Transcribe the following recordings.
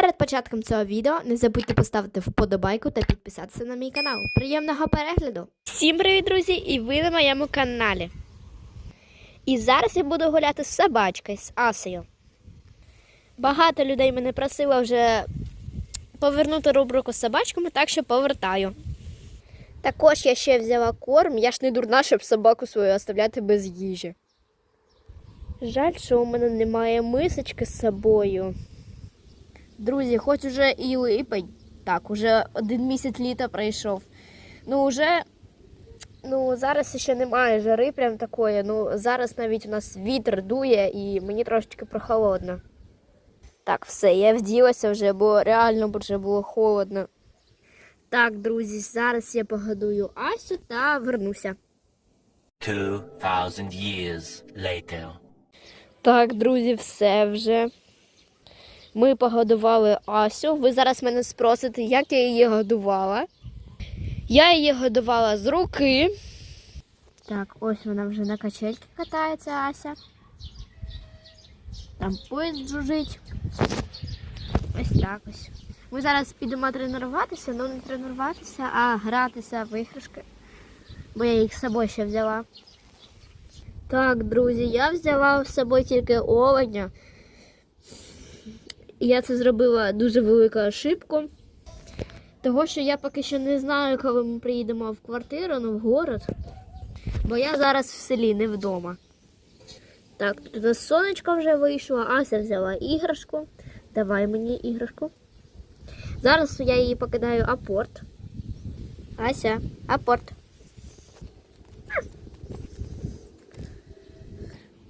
Перед початком цього відео не забудьте поставити вподобайку та підписатися на мій канал. Приємного перегляду! Всім привіт, друзі! І ви на моєму каналі. І зараз я буду гуляти з собачкою, з Асею. Багато людей мене просило вже повернути рубрику з собачками, так що повертаю. Також я ще взяла корм, я ж не дурна, щоб собаку свою оставляти без їжі. Жаль, що у мене немає мисочки з собою. Друзі, хоч уже і липень, так, уже один місяць літа пройшов. Ну, вже, ну, зараз ще немає жари прям такої. Ну, зараз навіть у нас вітер дує і мені трошечки прохолодно. Так, все, я вділася вже, бо реально вже було холодно. Так, друзі, зараз я погодую Асю та вернуся. 2,000 years later. Так, друзі, все вже. Ми погодували Асю. Ви зараз мене спросите, як я її годувала. Я її годувала з руки. Так, ось вона вже на качельці катається Ася. Там поїзд жужить. Ось так ось. Ми зараз підемо тренуватися, ну не тренуватися, а гратися в іграшки. Бо я їх з собою ще взяла. Так, друзі, я взяла з собою тільки оленя. І я це зробила дуже велику ошибку. Того, що я поки що не знаю, коли ми приїдемо в квартиру, ну в город. Бо я зараз в селі, не вдома. Так, тут у нас сонечко вже вийшло, Ася взяла іграшку. Давай мені іграшку. Зараз я її покидаю апорт. Ася, апорт.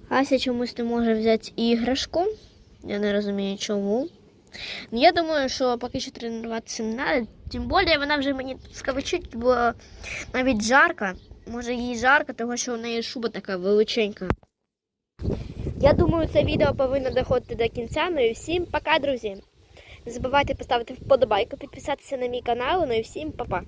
Ася чомусь не може взяти іграшку. Я не розумію чому. Ну, я думаю, що поки що тренуватися не треба. Тим більше вона вже мені скавичить, бо навіть жарко. Може їй жарко, тому що у неї шуба така величенька. Я думаю, це відео повинно доходити до кінця. Ну і всім пока, друзі. Не забувайте поставити вподобайку, підписатися на мій канал. Ну і всім па-па.